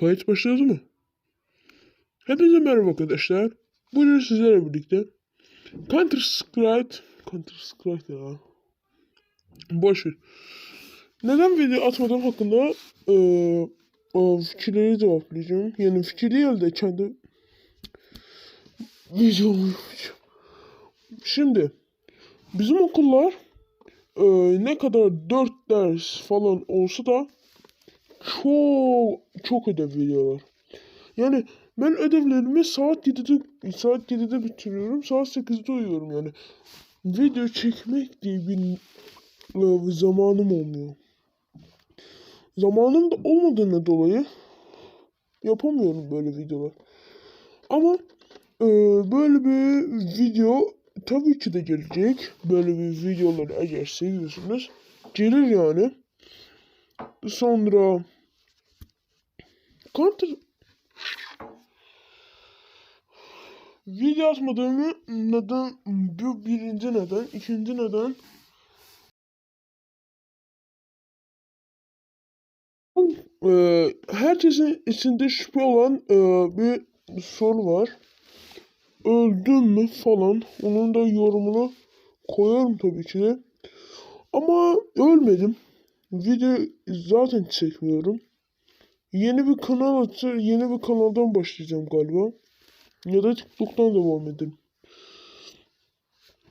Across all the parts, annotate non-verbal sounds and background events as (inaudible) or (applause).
Kayıt başladı mı? Hepinize merhaba arkadaşlar. Bugün sizlerle birlikte Counter Strike Counter Strike ya. Boş ver. Neden video atmadığım hakkında eee o fikirleri cevaplayacağım. Yani fikir değil de kendi videomu. Şimdi bizim okullar eee, ne kadar 4 ders falan olsa da çok çok ödev veriyorlar. Yani ben ödevlerimi saat 7'de saat 7'de bitiriyorum. Saat 8'de uyuyorum yani. Video çekmek diye bir e, zamanım olmuyor. Zamanım da olmadığına dolayı yapamıyorum böyle videolar. Ama e, böyle bir video tabii ki de gelecek. Böyle bir videoları eğer seviyorsunuz gelir yani. Sonra Counter video atmadığımı neden bu birinci neden ikinci neden Eee, herkesin içinde şüphe olan eee, bir soru var. Öldüm mü falan. Onun da yorumunu koyarım tabii ki de. Ama ölmedim. Video zaten çekmiyorum. Yeni bir kanal açı, yeni bir kanaldan başlayacağım galiba. Ya da TikTok'tan devam ederim.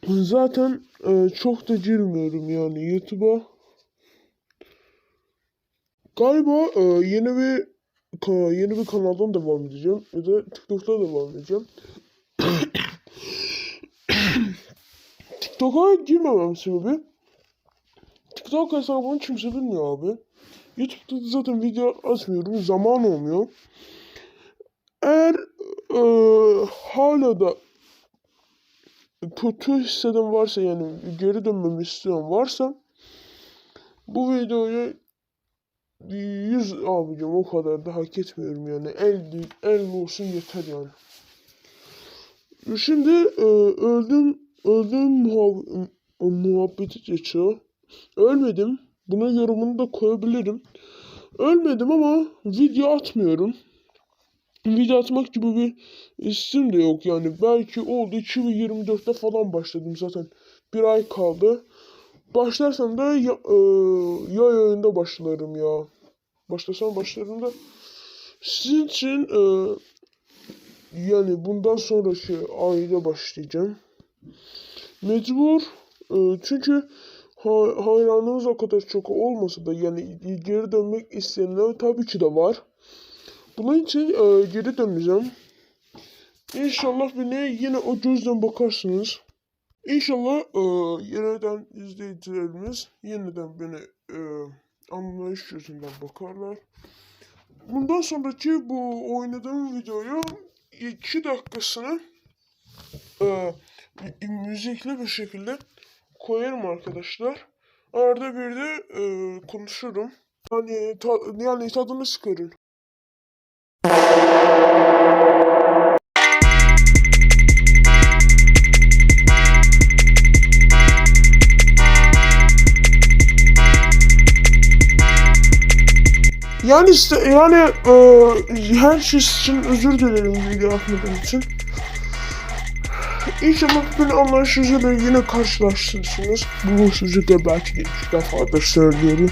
Zaten e, çok da girmiyorum yani YouTube'a. Galiba e, yeni bir yeni bir kanaldan devam edeceğim ya da TikTok'ta devam edeceğim. (coughs) TikTok'a girmemem sebebi TikTok hesabını kimse bilmiyor abi. YouTube'da da zaten video atmıyorum. Zaman olmuyor. Eğer e, hala da kötü hisseden varsa yani geri dönmemi isteyen varsa bu videoyu 100 abicim o kadar da hak etmiyorum yani. El değil, el olsun yeter yani. Şimdi e, öldüm, öldüm muhab- muhabbeti geçiyor. Ölmedim. Bunun yorumunu da koyabilirim. Ölmedim ama video atmıyorum. Video atmak gibi bir isim de yok yani. Belki oldu 2024'te falan başladım zaten. Bir ay kaldı. Başlarsam da ya, e, yay başlarım ya. Başlasam başlarım da. Sizin için e, yani bundan sonraki ayda başlayacağım. Mecbur. e, çünkü hayranınız o kadar çok olmasa da yani geri dönmek isteyenler tabii ki de var. Bunun için e, geri döneceğim. İnşallah beni yine o gözden bakarsınız. İnşallah e, yeniden izleyicilerimiz yeniden beni e, anlayış gözünden bakarlar. Bundan sonraki bu oynadığım videoyu iki dakikasını e, müzikli bir şekilde koyarım arkadaşlar. Arada bir de e, konuşurum. Yani, ta, yani tadını çıkarın. Yani işte yani e, her şey için özür dilerim video atmadığım için. İnşallah beni anlayışınızla yine karşılaşırsınız. Bu sözü de belki iki defadır söylüyorum.